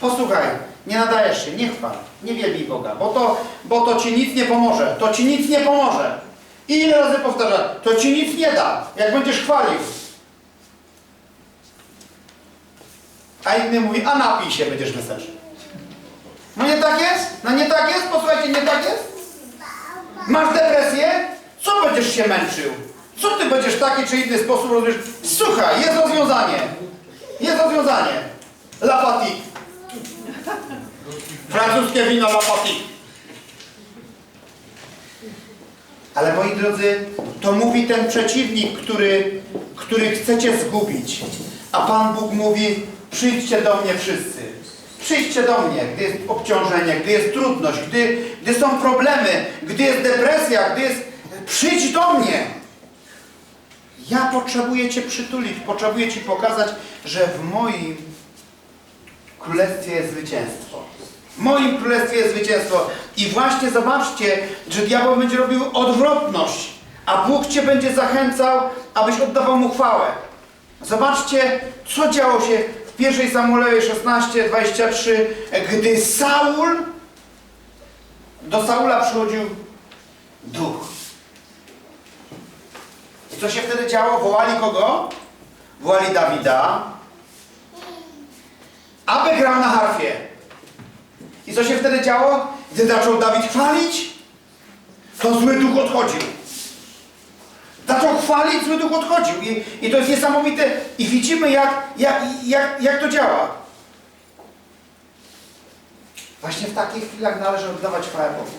Posłuchaj, nie nadajesz się, nie chwal, nie wielbij Boga, bo to, bo to ci nic nie pomoże, to ci nic nie pomoże. I ile razy powtarza, to ci nic nie da, jak będziesz chwalił. A inny mówi, a napij się, będziesz weselszy. No nie tak jest? No nie tak jest? Posłuchajcie, nie tak jest? Masz depresję? Co będziesz się męczył? Co ty będziesz w taki czy inny sposób rozumiesz? Słuchaj, jest rozwiązanie. Jest rozwiązanie. Lapatik. Francuskie wino Lapatik. Ale moi drodzy, to mówi ten przeciwnik, który, który chcecie zgubić. A Pan Bóg mówi, przyjdźcie do mnie wszyscy. Przyjdźcie do mnie, gdy jest obciążenie, gdy jest trudność, gdy, gdy są problemy, gdy jest depresja, gdy jest... Przyjdź do mnie. Ja potrzebuję Cię przytulić, potrzebuję Ci pokazać, że w moim królestwie jest zwycięstwo. W moim królestwie jest zwycięstwo. I właśnie zobaczcie, że diabeł będzie robił odwrotność, a Bóg Cię będzie zachęcał, abyś oddawał mu chwałę. Zobaczcie, co działo się w 1 Samuelowie 16, 23, gdy Saul, do Saula przychodził duch. I co się wtedy działo? Wołali kogo? Wołali Dawida, aby grał na harfie. I co się wtedy działo? Gdy zaczął Dawid chwalić, to zły duch odchodził. Zaczął chwalić, zły duch odchodził. I, i to jest niesamowite. I widzimy, jak, jak, jak, jak to działa. Właśnie w takich chwilach należy oddawać chwałę Bogu.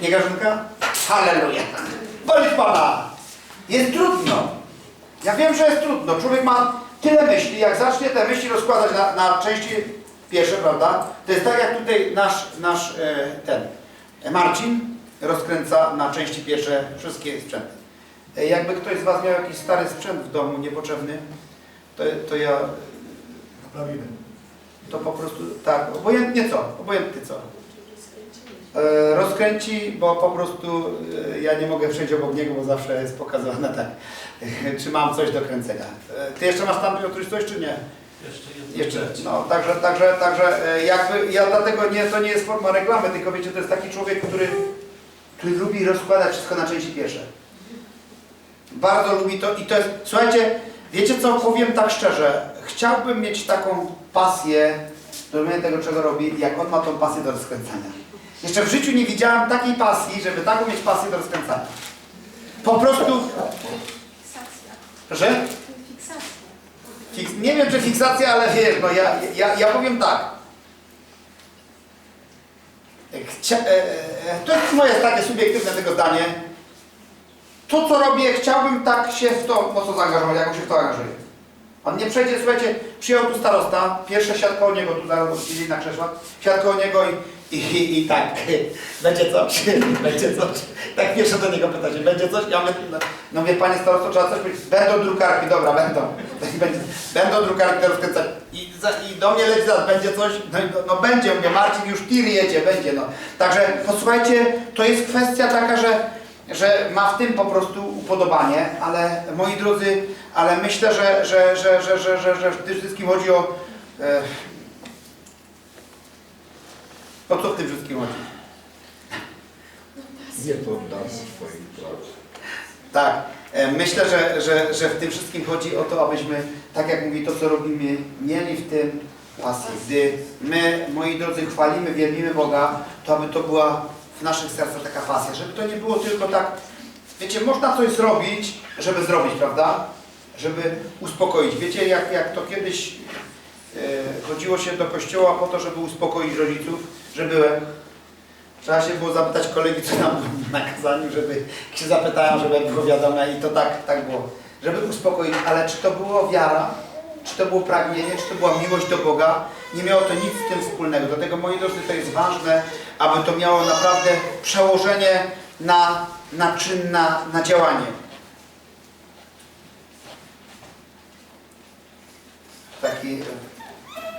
Nie Grażynka? Halleluja. Boli Pana. Jest trudno. Ja wiem, że jest trudno. Człowiek ma tyle myśli, jak zacznie te myśli rozkładać na, na części pierwsze, prawda? To jest tak, jak tutaj nasz, nasz e, ten e, Marcin rozkręca na części pierwsze wszystkie sprzęty. E, jakby ktoś z Was miał jakiś stary sprzęt w domu, niepotrzebny, to, to ja Naprawimy. to po prostu tak, obojętnie co, obojętnie co. E, rozkręci, bo po prostu e, ja nie mogę przejść obok niego, bo zawsze jest pokazane tak, czy mam coś do kręcenia. E, ty jeszcze masz tam Piotruś coś, czy nie? Jeszcze Jeszcze, no, także, także, także jakby, ja dlatego nie, to nie jest forma reklamy, tylko wiecie, to jest taki człowiek, który, który lubi rozkładać wszystko na części pierwsze. Bardzo lubi to i to jest, słuchajcie, wiecie co, powiem tak szczerze, chciałbym mieć taką pasję do robienia tego, czego robi, jak on ma tą pasję do rozkręcania. Jeszcze w życiu nie widziałem takiej pasji, żeby taką mieć pasję do rozkręcania. Po prostu, Fiksacja. proszę? Fiksacja. Fiks, nie wiem, czy fiksacja, ale wiesz, no ja, ja, ja powiem tak. Chcia, e, e, to jest moje takie subiektywne tego zdanie. To, co robię, chciałbym tak się w to mocno zaangażować, jak się w to angażuje. On nie przejdzie, słuchajcie, przyjął tu starosta, pierwsze siadł koło niego, tu zaraz siedzieli na krzesłach, siadł koło niego i, i, i tak, będzie coś, będzie coś. Tak pierwsze do niego pytacie, będzie coś? Ja mówię, no, no mówię, panie starosto, trzeba coś powiedzieć. Będą drukarki, dobra, będą. Będzie, będą drukarki do rozkręcać. I, I do mnie leci zaraz, będzie coś? No, i no, no będzie, mówię, Marcin już tir jedzie, będzie, no. Także posłuchajcie, to jest kwestia taka, że że ma w tym po prostu upodobanie, ale moi drodzy, ale myślę, że, że, że, że, że, że, że w tym wszystkim chodzi o... E, o co w tym wszystkim chodzi? Nie poddam swoich praw. Tak, e, myślę, że, że, że w tym wszystkim chodzi o to, abyśmy, tak jak mówi to, co robimy, mieli w tym pasję. Gdy my, moi drodzy, chwalimy, wielbimy Boga, to aby to była w naszych sercach taka pasja, żeby to nie było tylko tak, wiecie, można coś zrobić, żeby zrobić, prawda? Żeby uspokoić. Wiecie, jak, jak to kiedyś chodziło się do kościoła po to, żeby uspokoić rodziców, że byłem. Trzeba się było zapytać kolegi, co tam na kazaniu, żeby się zapytałem, żeby było wiadome i to tak, tak było. Żeby uspokoić, ale czy to było wiara, czy to było pragnienie, czy to była miłość do Boga, nie miało to nic z tym wspólnego. Dlatego, moi drodzy, to jest ważne, aby to miało naprawdę przełożenie na, na czyn, na, na działanie. Taki e,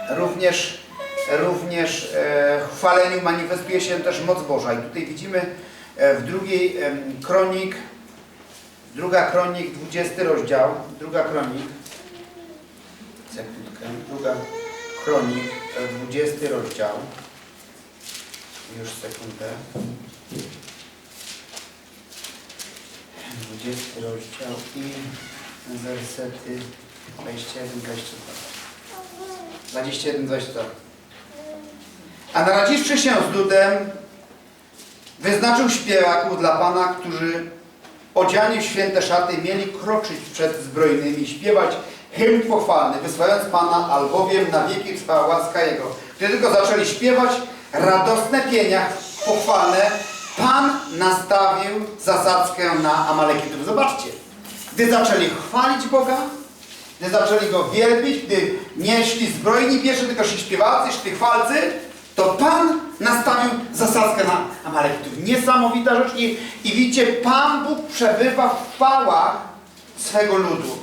również, również e, chwaleniu manifestuje się też moc Boża. I tutaj widzimy e, w drugiej kronik, druga kronik, 20 rozdział, druga kronik, sekundkę, druga Kronik, e, 20 rozdział. Już sekundę. 20 rozdział i wersety 21, 22. 21, 22. A naradziwszy się z ludem, wyznaczył śpiewaków dla Pana, którzy odziani w święte szaty mieli kroczyć przed zbrojnymi, śpiewać hymn pochwalny, wysłając Pana, albowiem na wieki trwała łaska Jego. Gdy tylko zaczęli śpiewać radosne pienia pochwalne, Pan nastawił zasadzkę na Amalekitów. Zobaczcie, gdy zaczęli chwalić Boga, gdy zaczęli Go wielbić, gdy nie szli zbrojni pieszy, tylko szli śpiewacy, szli chwalcy, to Pan nastawił zasadzkę na Amalekitów. Niesamowita rzecz i, i widzicie, Pan Bóg przebywa w chwałach swego ludu.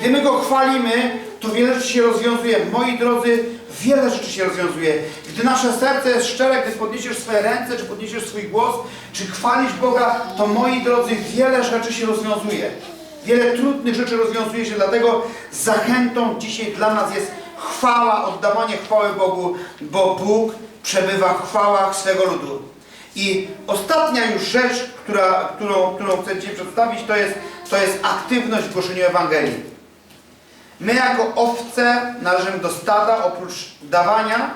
Gdy my Go chwalimy, to wiele rzeczy się rozwiązuje. Moi drodzy, wiele rzeczy się rozwiązuje. Gdy nasze serce jest szczere, gdy podniesiesz swoje ręce, czy podniesiesz swój głos, czy chwalisz Boga, to moi drodzy, wiele rzeczy się rozwiązuje. Wiele trudnych rzeczy rozwiązuje się, dlatego zachętą dzisiaj dla nas jest chwała, oddawanie chwały Bogu, bo Bóg przebywa w chwałach swego ludu. I ostatnia już rzecz, która, którą, którą chcę Ci przedstawić, to jest, to jest aktywność w głoszeniu Ewangelii. My jako owce należymy do stada, oprócz dawania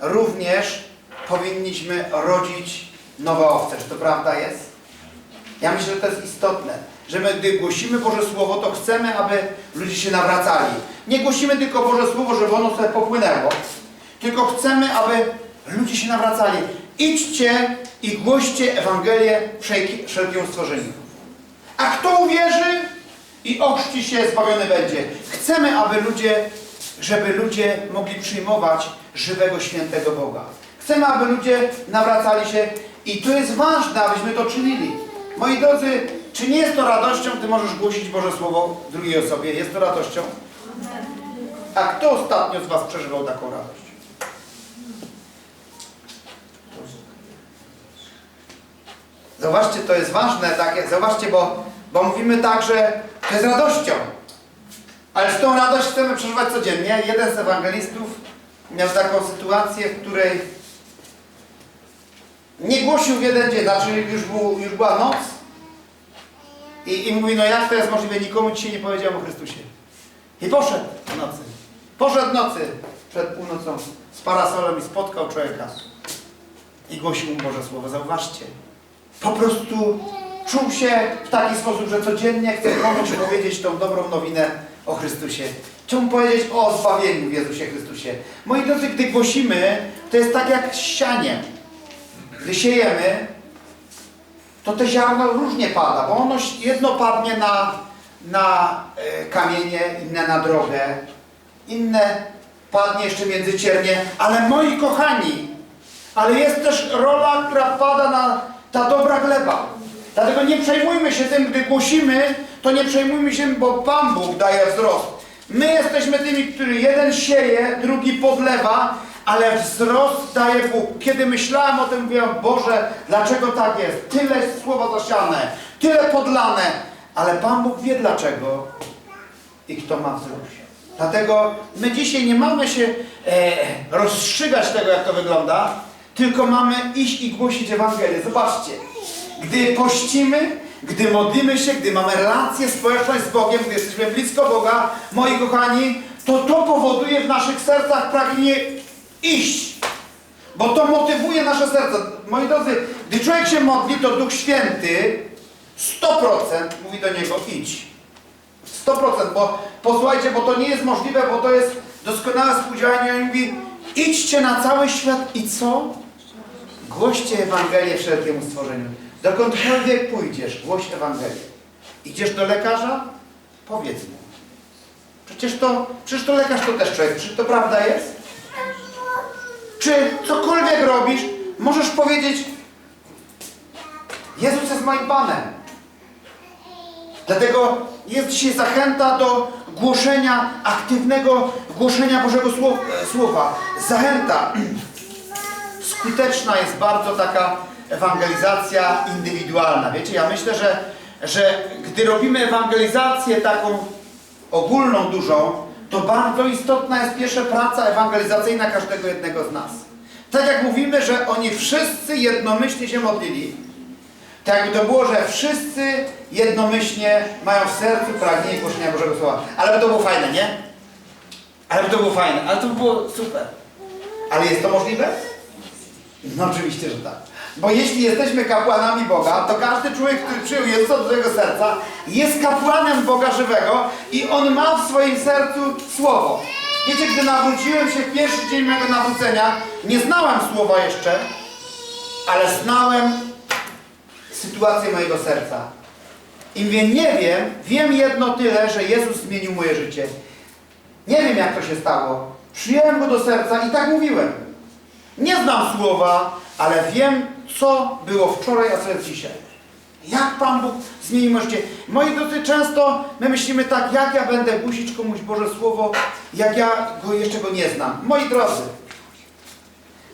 również powinniśmy rodzić nowe owce. Czy to prawda jest? Ja myślę, że to jest istotne, że my gdy głosimy Boże Słowo, to chcemy, aby ludzie się nawracali. Nie głosimy tylko Boże Słowo, żeby ono sobie popłynęło, tylko chcemy, aby ludzie się nawracali. Idźcie i głoście Ewangelię wszelki- wszelkiemu stworzeniu. A kto uwierzy i ochrzci się, zbawiony będzie. Chcemy, aby ludzie, żeby ludzie mogli przyjmować żywego, świętego Boga. Chcemy, aby ludzie nawracali się i to jest ważne, abyśmy to czynili. Moi drodzy, czy nie jest to radością, Ty możesz głosić Boże Słowo drugiej osobie? Jest to radością? A kto ostatnio z Was przeżywał taką radość? Zobaczcie, to jest ważne, takie, zobaczcie, bo, bo mówimy tak, że to jest radością. Ale tą radość chcemy przeżywać codziennie. Jeden z ewangelistów miał taką sytuację, w której nie głosił w jeden dzień, znaczy już, był, już była noc i, i mówi, no jak to jest możliwe, nikomu dzisiaj nie powiedziałem o Chrystusie. I poszedł w nocy. Poszedł nocy przed północą z parasolem i spotkał człowieka i głosił mu Boże Słowo. Zauważcie, po prostu czuł się w taki sposób, że codziennie chce komuś powiedzieć tą dobrą nowinę o Chrystusie. Chciał mu powiedzieć o zbawieniu w Jezusie Chrystusie. Moi drodzy, gdy głosimy, to jest tak jak sianie. Gdy siejemy, to te ziarno różnie pada, bo ono jedno padnie na, na e, kamienie, inne na drogę, inne padnie jeszcze między ciernie, ale moi kochani, ale jest też rola, która pada na ta dobra gleba. Dlatego nie przejmujmy się tym, gdy głosimy, to nie przejmujmy się, bo Pan Bóg daje wzrost. My jesteśmy tymi, który jeden sieje, drugi podlewa, ale wzrost daje Bóg. Kiedy myślałem o tym, mówiłem, Boże, dlaczego tak jest? Tyle słowa zasiane, tyle podlane, ale Pan Bóg wie dlaczego i kto ma wzrost. Dlatego my dzisiaj nie mamy się e, rozstrzygać tego, jak to wygląda, tylko mamy iść i głosić Ewangelię. Zobaczcie, gdy pościmy, gdy modlimy się, gdy mamy relację, społeczność z Bogiem, gdy jesteśmy blisko Boga, moi kochani, to to powoduje w naszych sercach pragnienie iść. Bo to motywuje nasze serce. Moi drodzy, gdy człowiek się modli, to Duch Święty 100% mówi do niego idź. 100%, bo posłuchajcie, bo to nie jest możliwe, bo to jest doskonałe współdziałanie. On mówi, idźcie na cały świat i co? Głoście Ewangelię wszelkiemu stworzeniu. Dokądkolwiek pójdziesz, głoś Ewangelię. Idziesz do lekarza? Powiedz mu. Przecież to, przecież to lekarz to też człowiek, czy to prawda jest? Czy cokolwiek robisz, możesz powiedzieć Jezus jest moim Panem. Dlatego jest dzisiaj zachęta do głoszenia, aktywnego głoszenia Bożego Słow- Słowa. Zachęta. Skuteczna jest bardzo taka ewangelizacja indywidualna. Wiecie, ja myślę, że, że gdy robimy ewangelizację taką ogólną, dużą, to bardzo istotna jest pierwsza praca ewangelizacyjna każdego jednego z nas. Tak jak mówimy, że oni wszyscy jednomyślnie się modlili, tak jakby to było, że wszyscy jednomyślnie mają w sercu pragnienie głoszenia Bożego Słowa. Ale by to było fajne, nie? Ale by to było fajne, ale to by było super. Ale jest to możliwe? No oczywiście, że tak. Bo jeśli jesteśmy kapłanami Boga, to każdy człowiek, który przyjął Jezusa do swojego serca, jest kapłanem Boga żywego i on ma w swoim sercu Słowo. Wiecie, gdy nawróciłem się w pierwszy dzień mojego nawrócenia, nie znałem Słowa jeszcze, ale znałem sytuację mojego serca. I mówię, nie wiem, wiem jedno tyle, że Jezus zmienił moje życie. Nie wiem, jak to się stało. Przyjąłem Go do serca i tak mówiłem. Nie znam słowa, ale wiem, co było wczoraj, a co jest dzisiaj. Jak Pan Bóg zmienił moje życie. Moi drodzy, często my myślimy tak, jak ja będę głosić komuś Boże Słowo, jak ja go jeszcze go nie znam. Moi drodzy,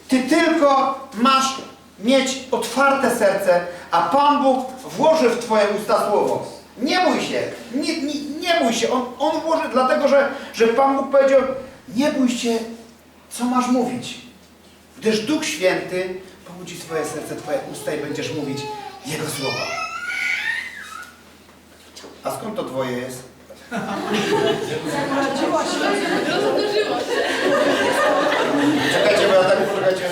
Ty tylko masz mieć otwarte serce, a Pan Bóg włoży w Twoje usta Słowo. Nie bój się, nie, nie, nie bój się. On, on włoży, dlatego że, że Pan Bóg powiedział, nie bój się, co masz mówić. Gdyż Duch Święty pobudzi Twoje serce, Twoje usta i będziesz mówić Jego słowa. A skąd to Twoje jest? Czekajcie, bo ja tak czekajcie.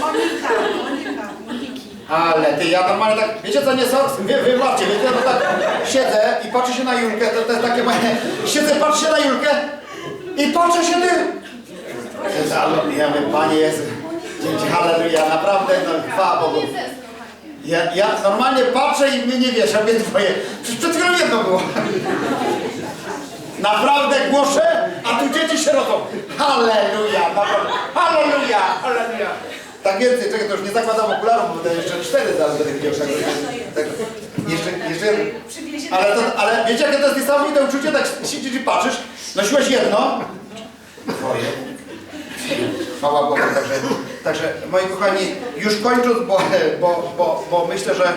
Monika, Monika, Moniki. Ale ty, ja normalnie tak, wiecie co, nie są, wy, wybaczcie, wiecie, ja to tak siedzę i patrzę się na Julkę, to, to jest takie moje, siedzę, patrzę się na Julkę i patrzę się ty. Ja mówię, Panie Jezu, dzięki, halleluja, naprawdę, no, chwała Bogu. Ja, ja normalnie patrzę i mnie nie wiesz, a mnie twoje. Przecież przed chwilą jedno było. Naprawdę głoszę, a tu dzieci się rodzą. Halleluja. Halleluja, halleluja. Tak więcej, czekaj, to już nie zakładam okularów, bo to jeszcze cztery zaraz będę widział. Tak, tak, jeszcze, jeszcze, ale, to, ale wiecie, jakie to jest niesamowite uczucie, tak siedzisz i patrzysz, nosiłeś jedno, twoje. Chwała Bogu, także, także moi kochani, już kończąc, bo, bo, bo, bo myślę, że,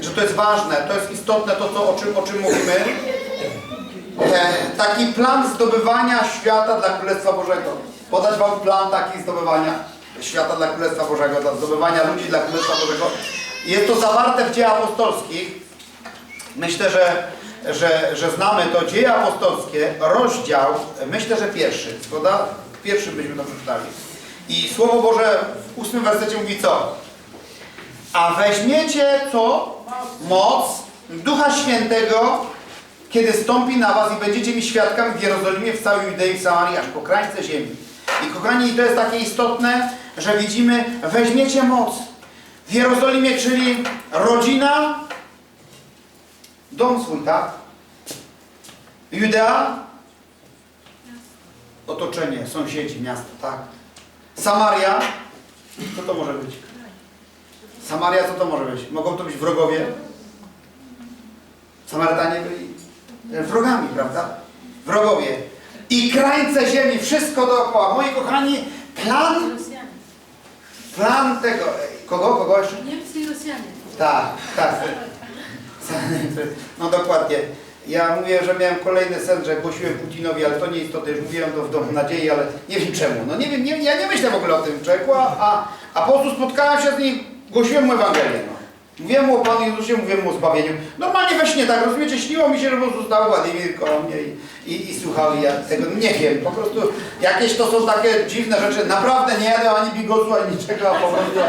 że to jest ważne, to jest istotne to, co, o, czym, o czym mówimy. E, taki plan zdobywania świata dla Królestwa Bożego. Podać Wam plan taki zdobywania świata dla Królestwa Bożego, dla zdobywania ludzi dla Królestwa Bożego. Jest to zawarte w dziejach apostolskich. Myślę, że, że, że znamy to dzieje apostolskie, rozdział, myślę, że pierwszy, zgoda? Pierwszy byśmy to przeczytali. I Słowo Boże w ósmym wersecie mówi co? A weźmiecie co? Moc Ducha Świętego, kiedy stąpi na was i będziecie mi świadkami w Jerozolimie, w całej Judei, w Samarii, aż po krańce ziemi. I kochani, to jest takie istotne, że widzimy, weźmiecie moc w Jerozolimie, czyli rodzina, dom swój, tak? Judea, otoczenie, sąsiedzi, miasto, tak? Samaria, co to może być? Samaria, co to może być? Mogą to być wrogowie? Samarytanie byli wrogami, prawda? Wrogowie. I krańce ziemi, wszystko dookoła. Moi kochani, plan, plan tego, kogo, kogo jeszcze? Niemcy i Rosjanie. Tak, tak. No dokładnie. Ja mówię, że miałem kolejny sen, że głosiłem Putinowi, ale to nie istotne, już mówiłem to w Domu Nadziei, ale nie wiem czemu. No nie wiem, nie, ja nie myślę w ogóle o tym człowieku, a, a, po prostu spotkałem się z nim, głosiłem mu Ewangelię. No. Mówiłem mu o Panu Jezusie, mówiłem mu o zbawieniu. Normalnie we śnie, tak, rozumiecie, śniło mi się, że po prostu stał Władimir koło mnie i, i, i słuchał i ja tego nie wiem. Po prostu jakieś to są takie dziwne rzeczy. Naprawdę nie jadę ani bigosu, ani niczego, a po prostu,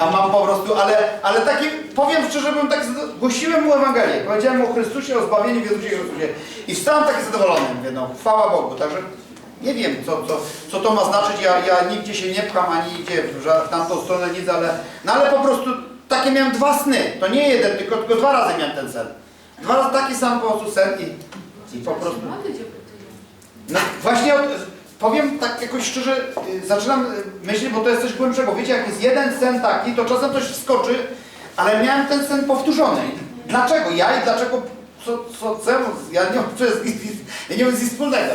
a mam po prostu, ale, ale taki, powiem szczerze, bym tak, głosiłem mu Ewangelię. Powiedziałem mu o Chrystusie, o zbawieniu w Jezusie Chrystusie. I wstałem taki zadowolony, mówię, no, chwała Bogu. Także nie wiem, co, co, co to ma znaczyć. Ja, ja nigdzie się nie pcham, ani idzie w tamtą stronę nic, ale, no ale po prostu takie miałem dwa sny. To nie jeden, tylko, tylko dwa razy miałem ten sen. Dwa razy taki sam po prostu sen i, i po prostu... No właśnie od, powiem tak jakoś szczerze, y, zaczynam y, myśleć, bo to jest coś głębszego. Wiecie, jak jest jeden sen taki, to czasem coś wskoczy, ale miałem ten sen powtórzony. Dlaczego ja i dlaczego, co, co, co ja nie mam, to jest, ja nie mam nic wspólnego.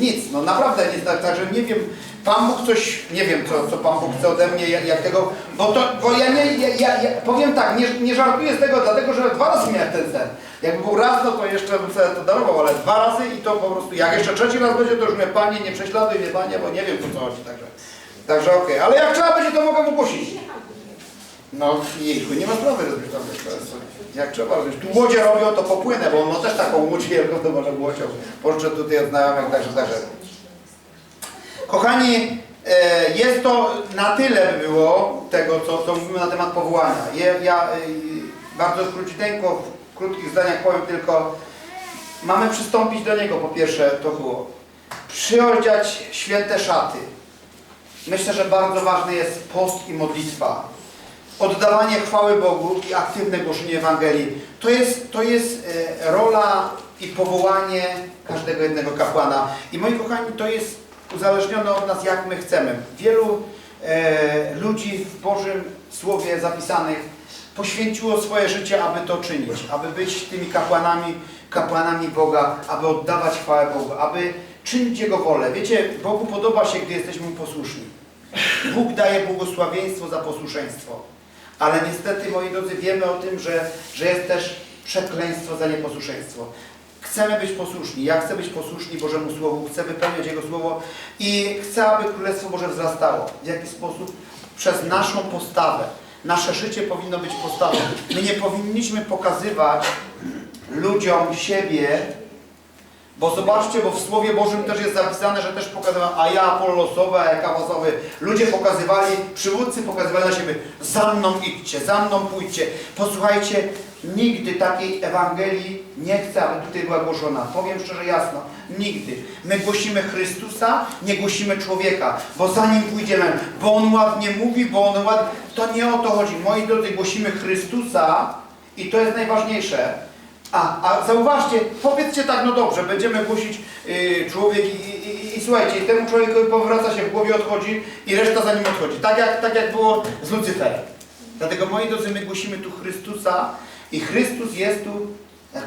Nic, no naprawdę nic, tak, także nie wiem, Pan Bóg coś, nie wiem co, co Pan Bóg chce ode mnie, jak, jak tego, bo to, bo ja nie, ja, ja, ja powiem tak, nie, nie żartuję z tego, dlatego że dwa razy miałem ten sen. Jakby był raz, no to jeszcze bym sobie to darował, ale dwa razy i to po prostu, jak jeszcze trzeci raz będzie, to już mnie Panie nie prześladuj mnie Panie, bo nie wiem co chodzi, także, także okej, ale jak trzeba będzie, to mogę mu głosić. No jejku, nie ma sprawy, rozumiesz tam jak trzeba, rozumiesz, tu łodzie robią, to popłynę, bo on ma też taką łódź wielką, to może łocią. Pożyczę tutaj od znajomych, także, także. Kochani, e, jest to na tyle by było tego, co, co mówimy na temat powołania. Ja, ja e, bardzo króciuteńko, w krótkich zdaniach powiem tylko, mamy przystąpić do Niego, po pierwsze to było. Przyodziać święte szaty. Myślę, że bardzo ważny jest post i modlitwa. Oddawanie chwały Bogu i aktywne głoszenie Ewangelii. To jest, to jest e, rola i powołanie każdego jednego kapłana. I moi kochani, to jest uzależnione od nas, jak my chcemy. Wielu e, ludzi w Bożym Słowie zapisanych poświęciło swoje życie, aby to czynić, aby być tymi kapłanami, kapłanami Boga, aby oddawać chwałę Bogu, aby czynić Jego wolę. Wiecie, Bogu podoba się, gdy jesteśmy posłuszni. Bóg daje błogosławieństwo za posłuszeństwo. Ale niestety, moi drodzy, wiemy o tym, że, że jest też przekleństwo za nieposłuszeństwo. Chcemy być posłuszni. Ja chcę być posłuszni Bożemu Słowu, chcę wypełniać Jego Słowo i chcę, aby Królestwo Boże wzrastało. W jaki sposób? Przez naszą postawę. Nasze życie powinno być postawą. My nie powinniśmy pokazywać ludziom siebie, bo zobaczcie, bo w Słowie Bożym też jest zapisane, że też pokazywałem, a ja Apollosowy, a ja Kawasowy. Ludzie pokazywali, przywódcy pokazywali na siebie, za mną idźcie, za mną pójdźcie. Posłuchajcie, nigdy takiej Ewangelii nie chcę, aby tutaj była głoszona. Powiem szczerze jasno, nigdy. My głosimy Chrystusa, nie głosimy człowieka, bo za Nim pójdziemy, bo On ładnie mówi, bo On ładnie... To nie o to chodzi. Moi drodzy, głosimy Chrystusa i to jest najważniejsze. A, a zauważcie, powiedzcie tak, no dobrze, będziemy głosić yy, człowiek i, i, i, słuchajcie, temu człowiekowi powraca się w głowie, odchodzi i reszta za nim odchodzi. Tak jak, tak jak było z Lucyferem. Dlatego, moi drodzy, my głosimy tu Chrystusa i Chrystus jest tu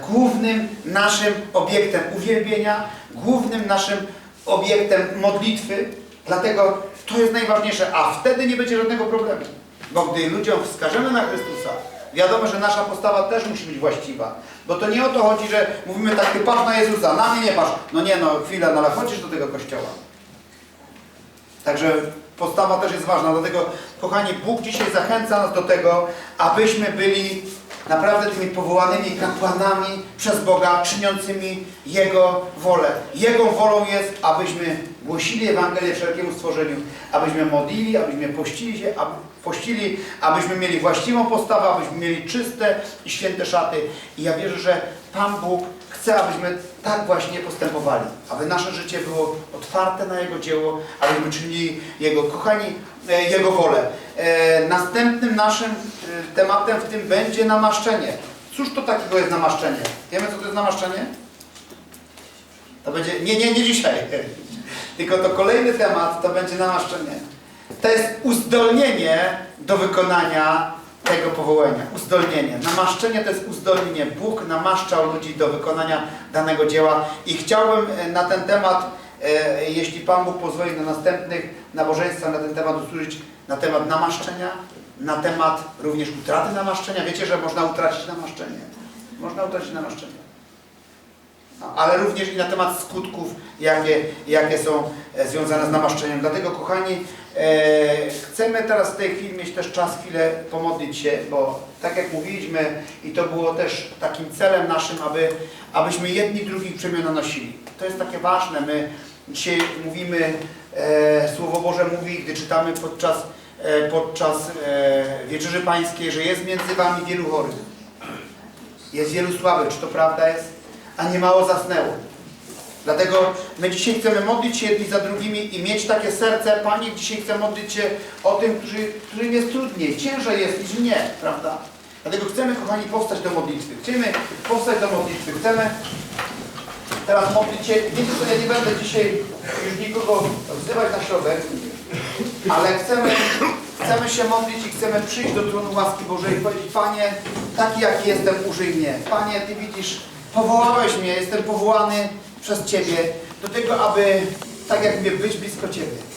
głównym naszym obiektem uwielbienia, głównym naszym obiektem modlitwy. Dlatego to jest najważniejsze, a wtedy nie będzie żadnego problemu. Bo gdy ludziom wskażemy na Chrystusa, wiadomo, że nasza postawa też musi być właściwa. Bo to nie o to chodzi, że mówimy tak, ty patrz na Jezusa, na mnie nie patrz. No nie, no chwilę, no ale chodzisz do tego kościoła. Także postawa też jest ważna. Dlatego, kochani, Bóg dzisiaj zachęca nas do tego, abyśmy byli naprawdę tymi powołanymi kapłanami przez Boga, czyniącymi Jego wolę. Jego wolą jest, abyśmy głosili Ewangelię wszelkiemu stworzeniu, abyśmy modlili, abyśmy pościli się, aby, pościli, abyśmy mieli właściwą postawę, abyśmy mieli czyste i święte szaty. I ja wierzę, że Pan Bóg chce, abyśmy tak właśnie postępowali, aby nasze życie było otwarte na Jego dzieło, abyśmy czynili Jego, kochani, e, Jego wolę. E, Następnym naszym e, tematem w tym będzie namaszczenie. Cóż to takiego jest namaszczenie? Wiemy, co to jest namaszczenie? To będzie, nie, nie, nie dzisiaj, tylko to kolejny temat to będzie namaszczenie. To jest uzdolnienie do wykonania tego powołania. Uzdolnienie. Namaszczenie to jest uzdolnienie. Bóg namaszczał ludzi do wykonania danego dzieła i chciałbym e, na ten temat, jeśli Pan Bóg pozwoli na następnych nabożeństwach na ten temat usłyszeć, na temat namaszczenia, na temat również utraty namaszczenia. Wiecie, że można utracić namaszczenie. Można utracić namaszczenie. No, ale również i na temat skutków, jakie, jakie są e, związane z namaszczeniem. Dlatego, kochani, e, chcemy teraz w tej chwili mieć też czas, chwilę pomodlić się, bo tak jak mówiliśmy i to było też takim celem naszym, aby, abyśmy jedni drugich przemiana nosili. To jest takie ważne. My dzisiaj mówimy, e, Słowo Boże mówi, gdy czytamy podczas, e, podczas e, Wieczerzy Pańskiej, że jest między Wami wielu chorych. Jest wielu słabych. Czy to prawda jest? a nie mało zasnęło. Dlatego my dzisiaj chcemy modlić się jedni za drugimi i mieć takie serce. Panie, dzisiaj chcę modlić się o tym, którzy, którym jest trudniej, ciężej jest niż mnie, prawda? Dlatego chcemy, kochani, powstać do modlitwy. Chcemy powstać do modlitwy. Chcemy teraz modlić się. Wiecie co, ja nie będę dzisiaj już nikogo wzywać na środek, ale chcemy, chcemy się modlić i chcemy przyjść do tronu łaski Bożej i powiedzieć, Panie, taki jaki jestem, użyj mnie. Panie, Ty widzisz, powołałeś mnie, jestem powołany przez Ciebie do tego, aby, tak jak mówię, być blisko Ciebie.